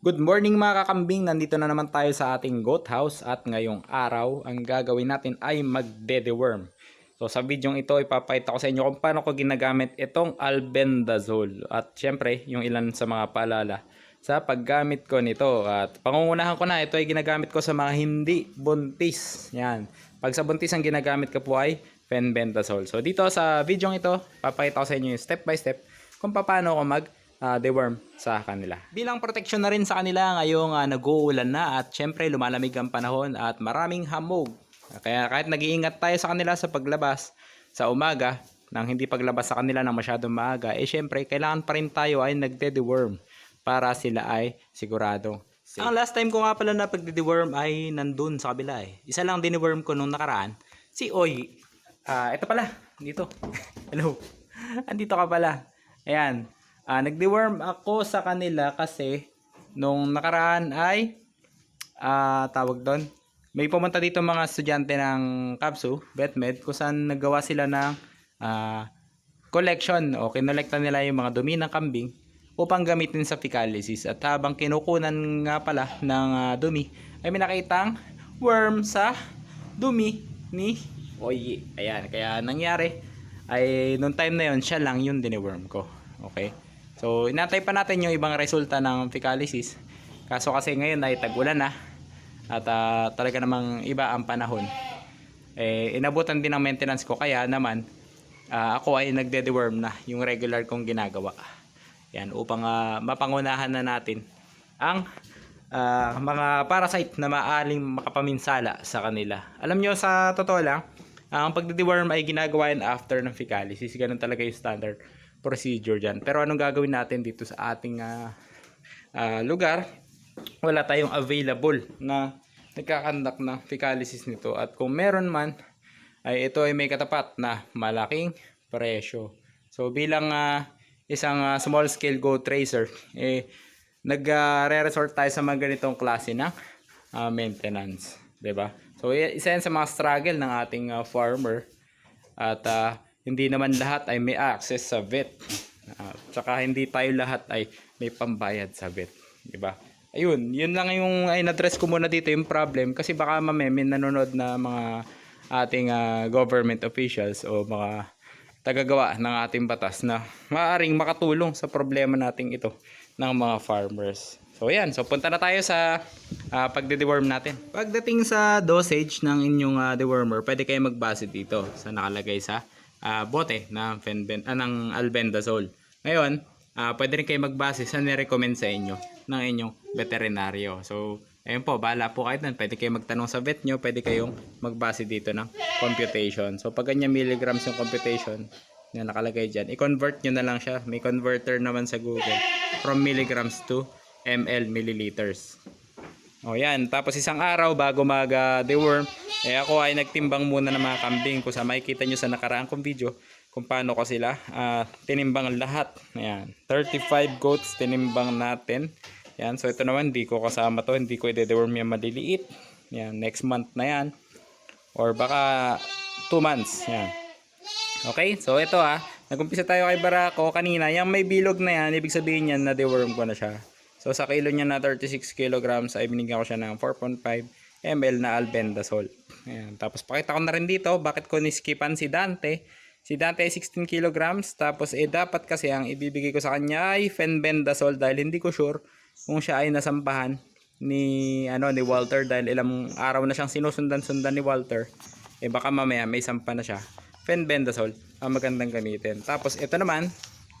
Good morning mga kakambing, nandito na naman tayo sa ating goat house at ngayong araw ang gagawin natin ay magde-deworm. So sa video ito ipapakita ko sa inyo kung paano ko ginagamit itong albendazole at syempre yung ilan sa mga paalala sa paggamit ko nito at pangungunahan ko na ito ay ginagamit ko sa mga hindi buntis. Yan. Pag sa buntis ang ginagamit ko po ay fenbendazole. So dito sa video ito, papakita ko sa inyo yung step by step kung paano ko mag uh, deworm sa kanila. Bilang protection na rin sa kanila ngayong uh, nag-uulan na at syempre lumalamig ang panahon at maraming hamog. Kaya kahit nag-iingat tayo sa kanila sa paglabas sa umaga, nang hindi paglabas sa kanila ng masyadong maaga, eh syempre kailangan pa rin tayo ay nagde-deworm para sila ay siguradong safe. Ang last time ko nga pala na pagde-deworm ay nandun sa kabila eh. Isa lang din-deworm ko nung nakaraan, si Oy. Ah, ito pala, dito. Hello. Andito ka pala. Ayan. Ah, nag-deworm ako sa kanila kasi nung nakaraan ay ah, tawag doon. May pumunta dito mga estudyante ng KAPSU, BetMed, kung saan nagawa sila ng ah, collection o kinolekta nila yung mga dumi ng kambing upang gamitin sa fecalysis. At habang kinukunan nga pala ng ah, dumi, ay may nakitang worm sa dumi ni Oye. Ayan, kaya nangyari ay nung time na yon siya lang yung diniworm ko. Okay? So, inantay pa natin yung ibang resulta ng fecalysis. Kaso kasi ngayon ay tag-ulan na at ah, talaga namang iba ang panahon. Eh, inabutan din ng maintenance ko kaya naman ah, ako ay nagde-deworm na yung regular kong ginagawa. Yan, upang ah, mapangunahan na natin ang ah, mga parasite na maaling makapaminsala sa kanila. Alam nyo, sa totoo lang, ang pagde-deworm ay ginagawa after ng fecalysis. Ganun talaga yung standard procedure dyan. Pero anong gagawin natin dito sa ating ah, ah, lugar? Wala tayong available na nagkakandak ng fecalysis nito. At kung meron man, ay ito ay may katapat na malaking presyo. So bilang ah, isang ah, small scale goat tracer, eh, nag-re-resort tayo sa mga ganitong klase ng ah, maintenance. ba? So i- isa yan sa mga struggle ng ating ah, farmer. At ah, hindi naman lahat ay may access sa vet. Uh, tsaka hindi tayo lahat ay may pambayad sa vet. 'di ba? Ayun, yun lang yung ay na-address ko muna dito yung problem kasi baka mamaya may nanonood na mga ating ah, government officials o mga tagagawa ng ating batas na maaaring makatulong sa problema nating ito ng mga farmers. So yan, so punta na tayo sa ah, pagde-deworm natin. Pagdating sa dosage ng inyong ah, dewormer, pwede kayo magbase dito sa nakalagay sa ah, bote ng, fenben, ah, ng albendazole. Ngayon, ah, pwede rin kayo magbase sa nirecommend sa inyo ng inyong veterinaryo. So, ayun po, bahala po kayo dun. Pwede kayo magtanong sa vet nyo, pwede kayong magbase dito ng computation. So, pag ganyan milligrams yung computation na nakalagay dyan, i-convert nyo na lang siya. May converter naman sa Google from milligrams to ml milliliters. O yan, tapos isang araw bago mag uh, deworm, eh ako ay nagtimbang muna ng mga kambing kung sa makikita nyo sa nakaraang kong video kung paano ko sila ah, tinimbang lahat. Ayan, 35 goats tinimbang natin. Yan, so ito naman, hindi ko kasama to, hindi ko i-deworm yan maliliit. Yan, next month na yan. Or baka 2 months. Yan. Okay, so ito ah, nagumpisa tayo kay Barako kanina. Yung may bilog na yan, ibig sabihin yan na deworm ko na siya. So sa kilo niya na 36 kilograms ay binigyan ko siya ng 4.5 ml na albendazole. Ayan. Tapos pakita ko na rin dito bakit ko niskipan si Dante. Si Dante ay 16 kilograms. Tapos eh dapat kasi ang ibibigay ko sa kanya ay fenbendazole dahil hindi ko sure kung siya ay nasampahan ni ano ni Walter dahil ilang araw na siyang sinusundan-sundan ni Walter. Eh baka mamaya may sampa na siya. Fenbendazole ang magandang gamitin. Tapos ito naman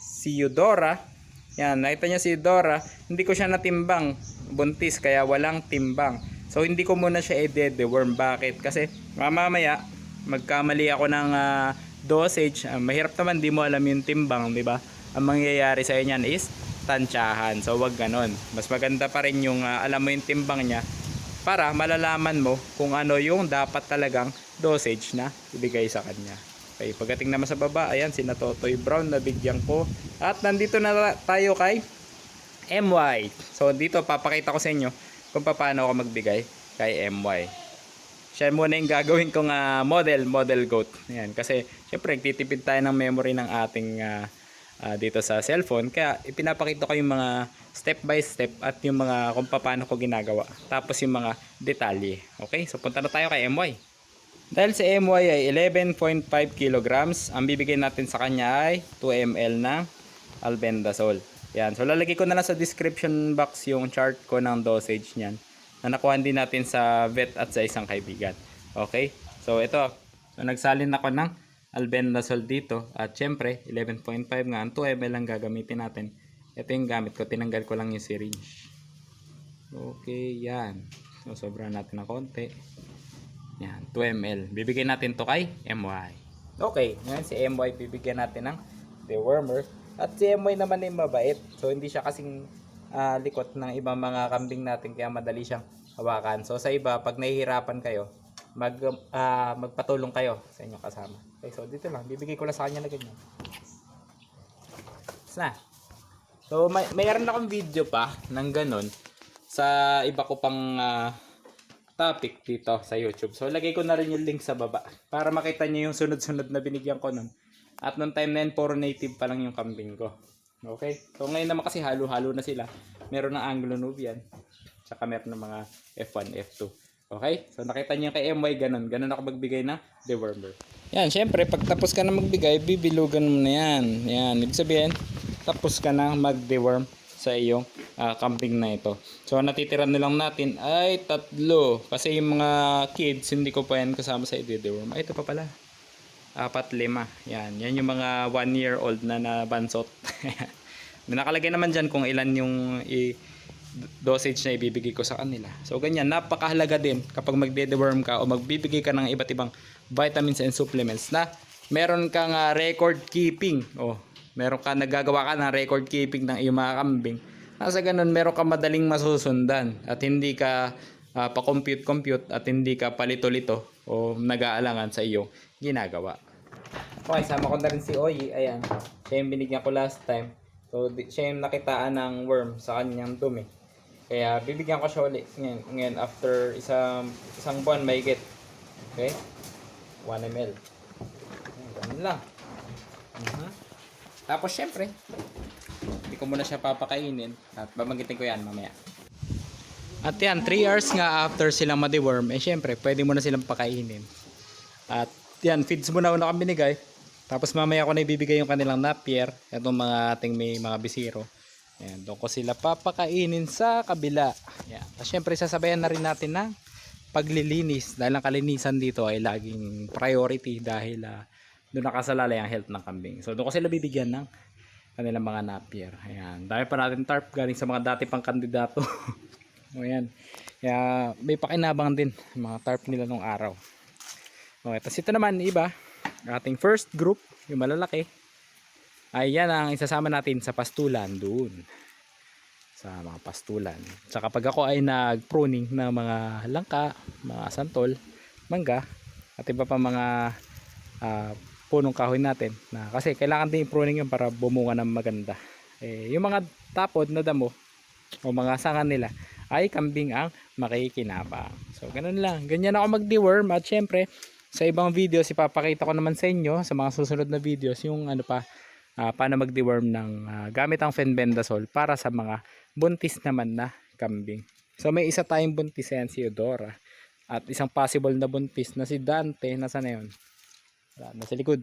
si Eudora yan, nakita niya si Dora, hindi ko siya natimbang buntis kaya walang timbang. So hindi ko muna siya i-deworm. Bakit? Kasi mamamaya magkamali ako ng ah, dosage. Ah, mahirap naman di mo alam yung timbang, di ba? Ang mangyayari sa inyan is tansyahan. So wag ganon. Mas maganda pa rin yung ah, alam mo yung timbang niya para malalaman mo kung ano yung dapat talagang dosage na ibigay sa kanya. Okay, pagdating naman sa baba, ayan, si Totoy Brown, nabigyan ko. At nandito na tayo kay MY. So, dito, papakita ko sa inyo kung paano ako magbigay kay MY. Siya muna yung gagawin kong ah, model, model goat. Ayan, kasi, syempre, nagtitipid tayo ng memory ng ating ah, ah, dito sa cellphone. Kaya ipinapakita ko yung mga step by step at yung mga kung paano ko ginagawa. Tapos yung mga detalye. Okay, so punta na tayo kay MY. Dahil sa MY ay 11.5 kilograms, ang bibigay natin sa kanya ay 2 ml ng albendazole. Yan. So lalagay ko na lang sa description box yung chart ko ng dosage niyan na nakuha din natin sa vet at sa isang kaibigan. Okay? So ito, so nagsalin ako ng albendazole dito at syempre 11.5 nga, ang 2 ml lang gagamitin natin. Ito yung gamit ko, tinanggal ko lang yung syringe. Okay, yan. So sobra natin ng konti. Yan, 2 ml. Bibigyan natin to kay MY. Okay, ngayon si MY bibigyan natin ng dewormer. At si MY naman ay mabait. So hindi siya kasing ah, likot ng ibang mga kambing natin kaya madali siyang hawakan. So sa iba, pag nahihirapan kayo, mag, ah, magpatulong kayo sa inyong kasama. Okay, so dito lang. Bibigay ko lang sa kanya na ganyan. Tapos. So may, mayroon akong video pa ng ganun sa iba ko pang ah, topic dito sa YouTube. So, lagay ko na rin yung link sa baba para makita niyo yung sunod-sunod na binigyan ko nun. At nung time na yun, puro native pa lang yung kambing ko. Okay? So, ngayon naman kasi halo-halo na sila. Meron ng Anglo-Nubian. Tsaka meron ng mga F1, F2. Okay? So, nakita niyo kay MY ganun. Ganun ako magbigay ng dewormer. Yan, syempre, pag tapos ka na magbigay, bibilugan mo na yan. Yan, ibig sabihin, tapos ka na mag-deworm sa iyong ah, kambing na ito. So, natitira na lang natin ay tatlo. Kasi yung mga kids, hindi ko pa yan kasama sa i-deworm. Ay, ito pa pala. Apat, lima. Yan. Yan yung mga one year old na na bansot. May nakalagay naman dyan kung ilan yung i- dosage na ibibigay ko sa kanila. So, ganyan. Napakahalaga din kapag magde-deworm ka o magbibigay ka ng iba't ibang vitamins and supplements na meron kang ah, record keeping. O, meron ka nagagawa ka ng record keeping ng iyong mga kambing. Nasa ganun, meron ka madaling masusundan at hindi ka ah, pa-compute-compute at hindi ka palito-lito o nag-aalangan sa iyong ginagawa. Okay, sama ko na rin si Oyi. Ayan. Siya yung binigyan ko last time. So, siya yung nakitaan ng worm sa kanyang dumi. Kaya, bibigyan ko siya ulit ngayon, ngayon after isang, isang buwan mahigit. Okay? 1 ml. Ganun lang. Mhm. Tapos, syempre, hindi ko muna siya papakainin. At babanggitin ko yan mamaya. At yan, 3 hours nga after silang ma-deworm, eh syempre, pwede mo na silang pakainin. At yan, feeds mo na una kang binigay. Tapos mamaya ko na ibibigay yung kanilang napier. Itong mga ating may mga bisiro. Ayan, doon ko sila papakainin sa kabila. Ayan. Tapos syempre, sasabayan na rin natin ng paglilinis. Dahil ang kalinisan dito ay laging priority dahil ah, doon nakasalalay ang health ng kambing. So doon ko sila ng kanilang mga napier. Ayan. Dahil pa natin tarp galing sa mga dati pang kandidato. o yan. Kaya may pakinabang din mga tarp nila nung araw. Okay, tapos ito naman iba, ating first group, yung malalaki, ay yan ang isasama natin sa pastulan doon. Sa mga pastulan. Sa kapag ako ay nag-pruning ng mga langka, mga santol, mangga, at iba pa mga ah, punong kahoy natin. Na, kasi kailangan din i-pruning yun para bumunga ng maganda. Eh, yung mga tapod na damo, o mga sanga nila, ay kambing ang makikinabang. So, ganun lang. Ganyan ako mag-deworm at syempre, sa ibang videos, ipapakita ko naman sa inyo sa mga susunod na videos yung ano pa, ah, paano mag-deworm ng ah, gamit ang fenbendazole para sa mga buntis naman na kambing. So may isa tayong buntis yan si Eudora at isang possible na buntis na si Dante, nasa na yun? Wala, nasa likod.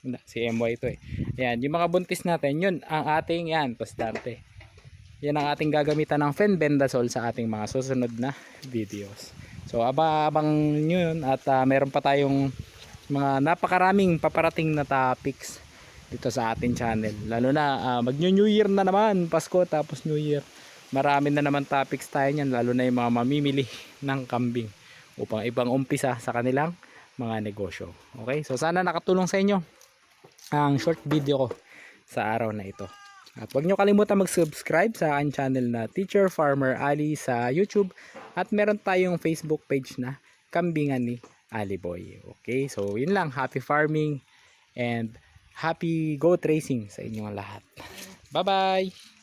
Wala, si MY ito eh. Yan, yung mga buntis natin, yun ang ating yan, pas Dante. Yan ang ating gagamitan ng fenbendazole sa ating mga susunod na videos. So aba-abang nyo yun at ah, meron pa tayong mga napakaraming paparating na topics dito sa ating channel. Lalo na ah, mag New Year na naman, Pasko tapos New Year. Marami na naman topics tayo niyan lalo na yung mga mamimili ng kambing upang ibang umpisa sa kanilang mga negosyo. Okay? So sana nakatulong sa inyo ang short video ko sa araw na ito. At huwag nyo kalimutan mag-subscribe sa aking channel na Teacher Farmer Ali sa YouTube at meron tayong Facebook page na Kambingan ni Ali Boy. Okay, so yun lang. Happy farming and happy goat racing sa inyong lahat. Bye-bye!